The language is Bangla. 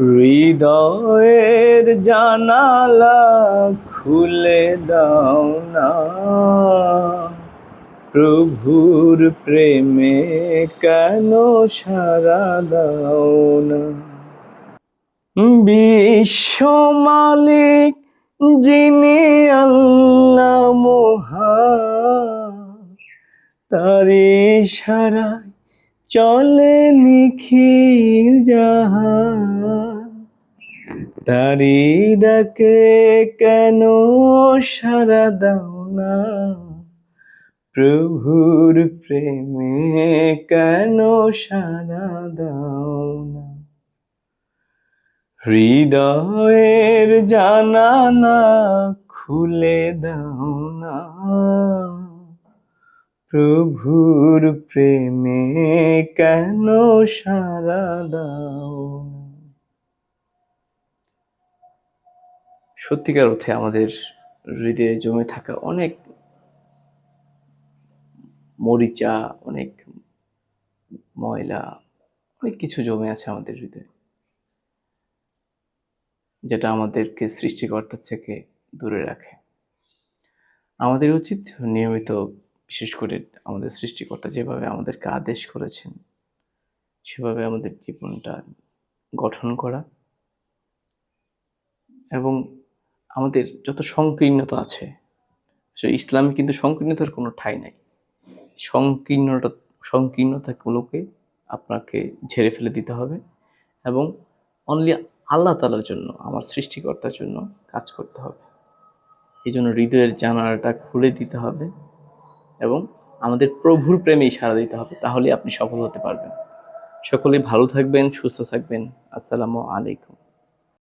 হৃদয়ের জানালা খুলে দাও না। প্রভুর প্রেমে কেন সারা দাও না? বিশ্ব মালিক যিনি আল্লাহ মহান তারি সারায় চলে নিখিল জাহান। তারি ডাকে কেন সারা দাও না? প্রভুর প্রেমে কেন সারা দাও না? হৃদয়ের জানালা খুলে দাও না। প্রভুর প্রেমে কেন সারা দাও না? সত্যিকার অর্থে আমাদের হৃদয়ে জমে থাকা অনেক মরিচা, অনেক ময়লা, অনেক কিছু জমে আছে আমাদের হৃদয়ে। যেটা আমাদেরকে সৃষ্টিকর্তার থেকে দূরে রাখে। আমাদের উচিত নিয়মিত, বিশেষ করে আমাদের সৃষ্টিকর্তা যেভাবে আমাদেরকে আদেশ করেছেন, সেভাবে আমাদের জীবনটা গঠন করা এবং আমাদের যত সংকীর্ণতা আছে আসলে ইসলামে কিন্তু সংকীর্ণতার কোনো ঠাঁই নাই। সংকীর্ণতা সংকীর্ণতাগুলোকে আপনাকে ঝেড়ে ফেলে দিতে হবে এবং অনলি আল্লাহ তালার জন্য, আমার সৃষ্টিকর্তার জন্য কাজ করতে হবে। এই জন্য হৃদয়ের জানালাটা খুলে দিতে হবে এবং আমাদের প্রভুর প্রেমে ইশারা দিতে হবে তাহলে আপনি সফল হতে পারবেন। সকলে ভালো থাকবেন, সুস্থ থাকবেন। আসসালামু আলাইকুম।